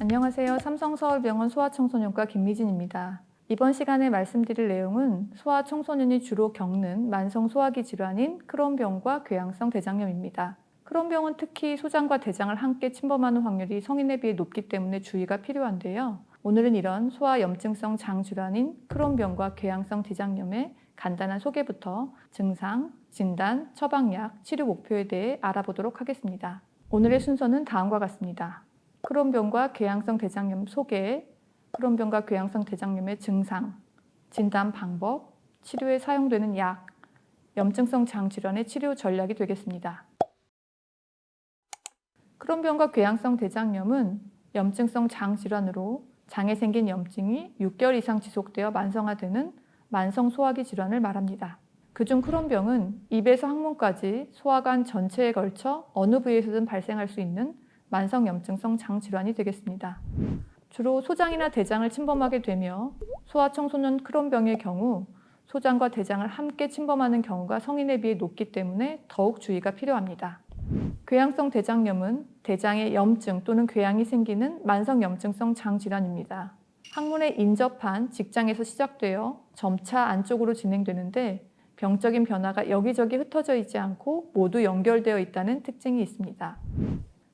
안녕하세요. 삼성서울병원 소아청소년과 김미진입니다. 이번 시간에 말씀드릴 내용은 소아청소년이 주로 겪는 만성 소화기 질환인 크론병과 궤양성 대장염입니다. 크론병은 특히 소장과 대장을 함께 침범하는 확률이 성인에 비해 높기 때문에 주의가 필요한데요. 오늘은 이런 소아 염증성 장 질환인 크론병과 궤양성 대장염의 간단한 소개부터 증상, 진단, 처방약, 치료 목표에 대해 알아보도록 하겠습니다. 오늘의 순서는 다음과 같습니다. 크론병과 궤양성 대장염 소개, 크론병과 궤양성 대장염의 증상, 진단 방법, 치료에 사용되는 약, 염증성 장 질환의 치료 전략이 되겠습니다. 크론병과 궤양성 대장염은 염증성 장 질환으로 장에 생긴 염증이 6개월 이상 지속되어 만성화되는 만성 소화기 질환을 말합니다. 그중 크론병은 입에서 항문까지 소화관 전체에 걸쳐 어느 부위에서든 발생할 수 있는 만성 염증성 장 질환이 되겠습니다. 주로 소장이나 대장을 침범하게 되며 소아 청소년 크론병의 경우 소장과 대장을 함께 침범하는 경우가 성인에 비해 높기 때문에 더욱 주의가 필요합니다. 궤양성 대장염은 대장에 염증 또는 궤양이 생기는 만성 염증성 장 질환입니다. 항문에 인접한 직장에서 시작되어 점차 안쪽으로 진행되는데 병적인 변화가 여기저기 흩어져 있지 않고 모두 연결되어 있다는 특징이 있습니다.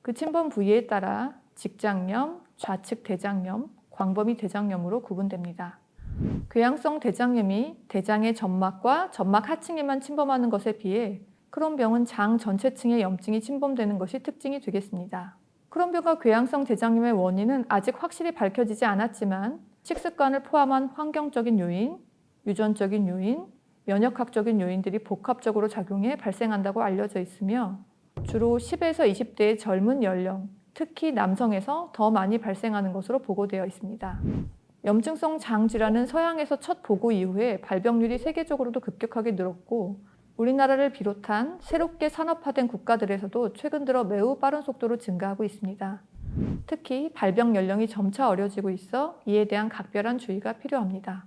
그 침범 부위에 따라 직장염, 좌측 대장염, 광범위 대장염으로 구분됩니다. 궤양성 대장염이 대장의 점막과 점막 하층에만 침범하는 것에 비해 크론병은 장 전체층에 염증이 침범되는 것이 특징이 되겠습니다. 크론병과 궤양성 대장염의 원인은 아직 확실히 밝혀지지 않았지만 식습관을 포함한 환경적인 요인, 유전적인 요인, 면역학적인 요인들이 복합적으로 작용해 발생한다고 알려져 있으며 주로 10에서 20대의 젊은 연령, 특히 남성에서 더 많이 발생하는 것으로 보고되어 있습니다. 염증성 장 질환은 서양에서 첫 보고 이후에 발병률이 세계적으로도 급격하게 늘었고 우리나라를 비롯한 새롭게 산업화된 국가들에서도 최근 들어 매우 빠른 속도로 증가하고 있습니다. 특히 발병 연령이 점차 어려지고 있어 이에 대한 각별한 주의가 필요합니다.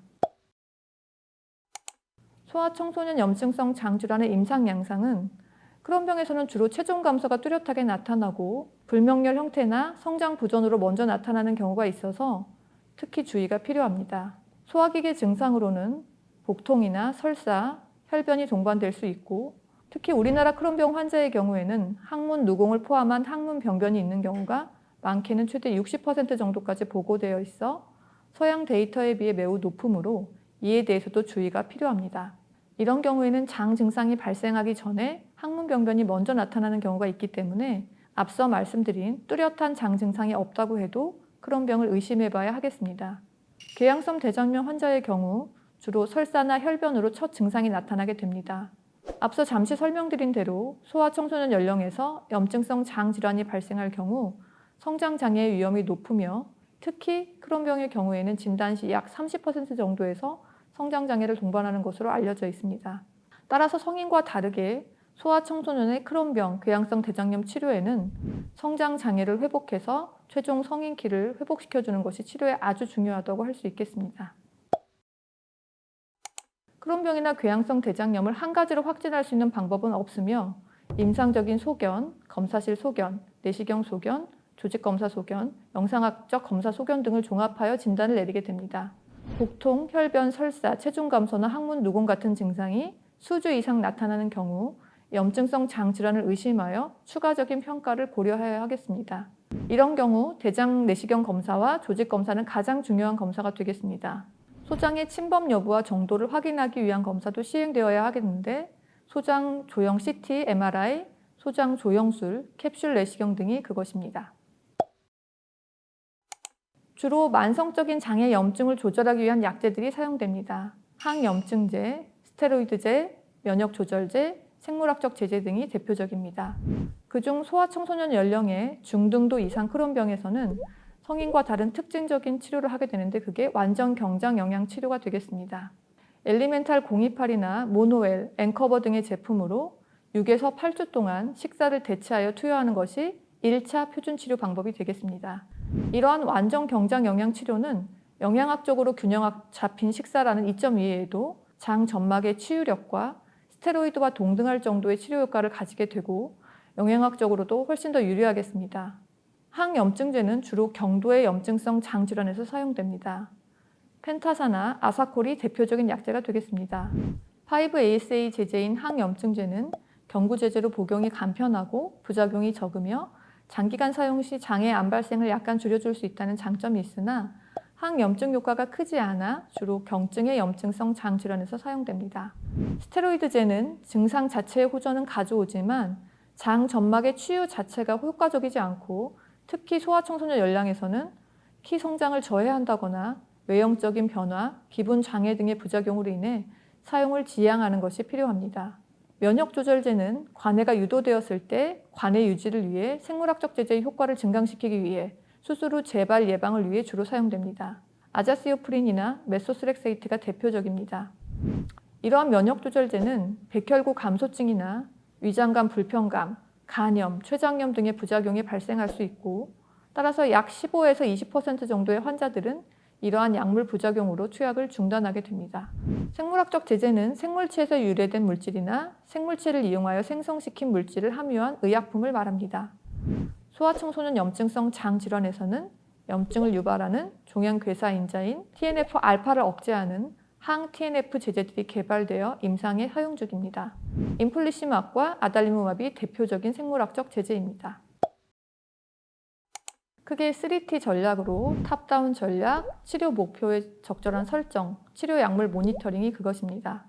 소아청소년 염증성 장 질환의 임상 양상은 크론병에서는 주로 체중 감소가 뚜렷하게 나타나고 불명렬 형태나 성장 부전으로 먼저 나타나는 경우가 있어서 특히 주의가 필요합니다. 소화기계 증상으로는 복통이나 설사, 혈변이 동반될 수 있고 특히 우리나라 크론병 환자의 경우에는 항문 누공을 포함한 항문 병변이 있는 경우가 많게는 최대 60% 정도까지 보고되어 있어 서양 데이터에 비해 매우 높으므로 이에 대해서도 주의가 필요합니다. 이런 경우에는 장 증상이 발생하기 전에 항문 병변이 먼저 나타나는 경우가 있기 때문에 앞서 말씀드린 뚜렷한 장 증상이 없다고 해도 크론병을 의심해 봐야 하겠습니다. 궤양성 대장염 환자의 경우 주로 설사나 혈변으로 첫 증상이 나타나게 됩니다. 앞서 잠시 설명드린 대로 소아 청소년 연령에서 염증성 장 질환이 발생할 경우 성장 장애의 위험이 높으며 특히 크론병의 경우에는 진단 시 약 30% 정도에서 성장 장애를 동반하는 것으로 알려져 있습니다. 따라서 성인과 다르게 소아 청소년의 크론병, 궤양성 대장염 치료에는 성장 장애를 회복해서 최종 성인 키를 회복시켜 주는 것이 치료에 아주 중요하다고 할 수 있겠습니다. 크론병이나 궤양성 대장염을 한 가지로 확진할 수 있는 방법은 없으며 임상적인 소견, 검사실 소견, 내시경 소견, 조직 검사 소견, 영상학적 검사 소견 등을 종합하여 진단을 내리게 됩니다. 복통, 혈변, 설사, 체중 감소나 항문 누공 같은 증상이 수주 이상 나타나는 경우 염증성 장 질환을 의심하여 추가적인 평가를 고려해야 하겠습니다. 이런 경우 대장 내시경 검사와 조직 검사는 가장 중요한 검사가 되겠습니다. 소장의 침범 여부와 정도를 확인하기 위한 검사도 시행되어야 하겠는데 소장 조형 CT, MRI, 소장 조형술, 캡슐 내시경 등이 그것입니다. 주로 만성적인 장애 염증을 조절하기 위한 약제들이 사용됩니다. 항염증제, 스테로이드제, 면역 조절제, 생물학적 제제 등이 대표적입니다. 그중 소아청소년 연령의 중등도 이상 크론병에서는 성인과 다른 특징적인 치료를 하게 되는데 그게 완전 경장 영양 치료가 되겠습니다. 엘리멘탈 028이나 모노엘, 앵커버 등의 제품으로 6에서 8주 동안 식사를 대체하여 투여하는 것이 1차 표준 치료 방법이 되겠습니다. 이러한 완전 경장 영양 치료는 영양학적으로 균형 잡힌 식사라는 이점 이외에도 장 점막의 치유력과 스테로이드와 동등할 정도의 치료 효과를 가지게 되고 영양학적으로도 훨씬 더 유리하겠습니다. 항염증제는 주로 경도의 염증성 장질환에서 사용됩니다. 펜타사나 아사콜이 대표적인 약제가 되겠습니다. 5-ASA 제제인 항염증제는 경구제제로 복용이 간편하고 부작용이 적으며 장기간 사용 시 장애 안 발생을 약간 줄여줄 수 있다는 장점이 있으나 항염증 효과가 크지 않아 주로 경증의 염증성 장질환에서 사용됩니다. 스테로이드제는 증상 자체의 호전은 가져오지만 장 점막의 치유 자체가 효과적이지 않고 특히 소아청소년 연령에서는 키 성장을 저해한다거나 외형적인 변화, 기분 장애 등의 부작용으로 인해 사용을 지양하는 것이 필요합니다. 면역 조절제는 관해가 유도되었을 때 관해 유지를 위해 생물학적 제제의 효과를 증강시키기 위해 수술 후 재발 예방을 위해 주로 사용됩니다. 아자시오프린이나 메소스렉세이트가 대표적입니다. 이러한 면역 조절제는 백혈구 감소증이나 위장관 불편감, 간염, 췌장염 등의 부작용이 발생할 수 있고 따라서 약 15에서 20% 정도의 환자들은 이러한 약물 부작용으로 투약을 중단하게 됩니다. 생물학적 제제는 생물체에서 유래된 물질이나 생물체를 이용하여 생성시킨 물질을 함유한 의약품을 말합니다. 소아청소년 염증성 장 질환에서는 염증을 유발하는 종양 괴사 인자인 TNF-알파를 억제하는 항 TNF 제제들이 개발되어 임상에 사용 중입니다. 인플리시막과 아달리무맙이 대표적인 생물학적 제제입니다. 크게 3T 전략으로 탑다운 전략, 치료 목표의 적절한 설정, 치료 약물 모니터링이 그것입니다.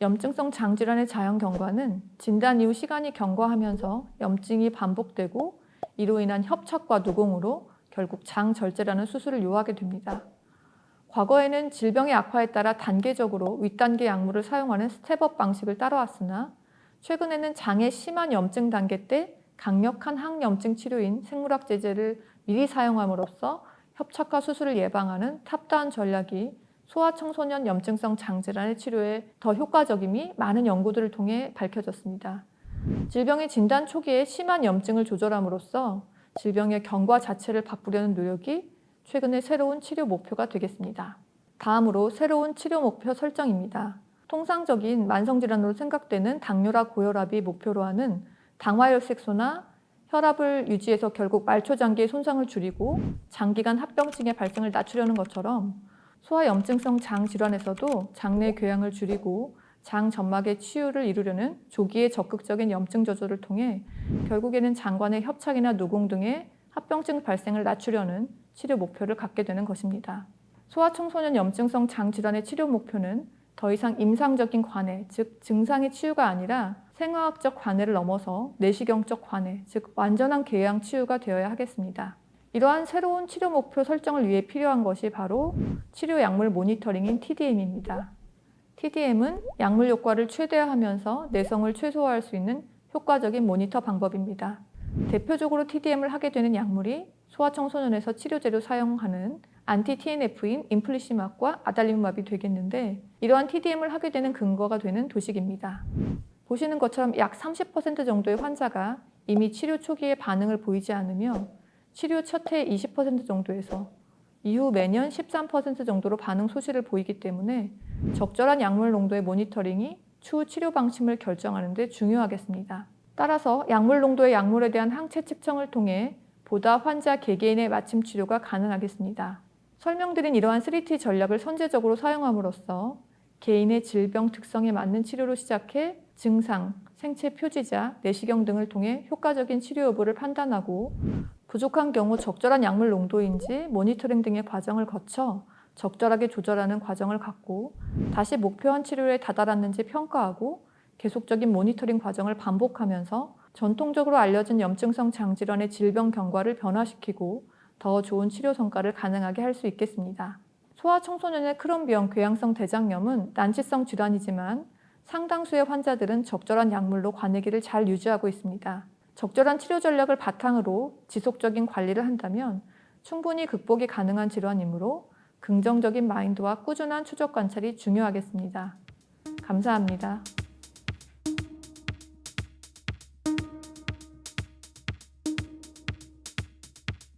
염증성 장질환의 자연 경과는 진단 이후 시간이 경과하면서 염증이 반복되고 이로 인한 협착과 누공으로 결국 장절제라는 수술을 요하게 됩니다. 과거에는 질병의 악화에 따라 단계적으로 윗단계 약물을 사용하는 스텝업 방식을 따라왔으나 최근에는 장의 심한 염증 단계 때 강력한 항염증 치료인 생물학 제제를 미리 사용함으로써 협착과 수술을 예방하는 탑다운 전략이 소아청소년 염증성 장질환의 치료에 더 효과적임이 많은 연구들을 통해 밝혀졌습니다. 질병의 진단 초기에 심한 염증을 조절함으로써 질병의 경과 자체를 바꾸려는 노력이 최근에 새로운 치료 목표가 되겠습니다. 다음으로 새로운 치료 목표 설정입니다. 통상적인 만성질환으로 생각되는 당뇨라 고혈압이 목표로 하는 당화혈색소나 혈압을 유지해서 결국 말초장기의 손상을 줄이고 장기간 합병증의 발생을 낮추려는 것처럼 소아염증성 장 질환에서도 장내 궤양을 줄이고 장 점막의 치유를 이루려는 조기의 적극적인 염증 조절을 통해 결국에는 장관의 협착이나 누공 등의 합병증 발생을 낮추려는 치료 목표를 갖게 되는 것입니다. 소아청소년 염증성 장 질환의 치료 목표는 더 이상 임상적인 관해, 즉 증상의 치유가 아니라 생화학적 관해를 넘어서 내시경적 관해, 즉 완전한 궤양 치유가 되어야 하겠습니다. 이러한 새로운 치료 목표 설정을 위해 필요한 것이 바로 치료 약물 모니터링인 TDM입니다. TDM은 약물 효과를 최대화하면서 내성을 최소화할 수 있는 효과적인 모니터 방법입니다. 대표적으로 TDM을 하게 되는 약물이 소아청소년에서 치료제로 사용하는 안티-TNF인 인플리시막과 아달리무맙이 되겠는데 이러한 TDM을 하게 되는 근거가 되는 도식입니다. 보시는 것처럼 약 30% 정도의 환자가 이미 치료 초기에 반응을 보이지 않으며 치료 첫 해 20% 정도에서 이후 매년 13% 정도로 반응 소실을 보이기 때문에 적절한 약물 농도의 모니터링이 추후 치료 방침을 결정하는 데 중요하겠습니다. 따라서 약물 농도의 약물에 대한 항체 측정을 통해 보다 환자 개개인의 맞춤 치료가 가능하겠습니다. 설명드린 이러한 3T 전략을 선제적으로 사용함으로써 개인의 질병 특성에 맞는 치료로 시작해 증상, 생체 표지자, 내시경 등을 통해 효과적인 치료 여부를 판단하고 부족한 경우 적절한 약물 농도인지 모니터링 등의 과정을 거쳐 적절하게 조절하는 과정을 갖고 다시 목표한 치료에 다다랐는지 평가하고 계속적인 모니터링 과정을 반복하면서 전통적으로 알려진 염증성 장질환의 질병 경과를 변화시키고 더 좋은 치료 성과를 가능하게 할 수 있겠습니다. 소아 청소년의 크론비형 궤양성 대장염은 난치성 질환이지만 상당수의 환자들은 적절한 약물로 관해기를 잘 유지하고 있습니다. 적절한 치료 전략을 바탕으로 지속적인 관리를 한다면 충분히 극복이 가능한 질환이므로 긍정적인 마인드와 꾸준한 추적 관찰이 중요하겠습니다. 감사합니다.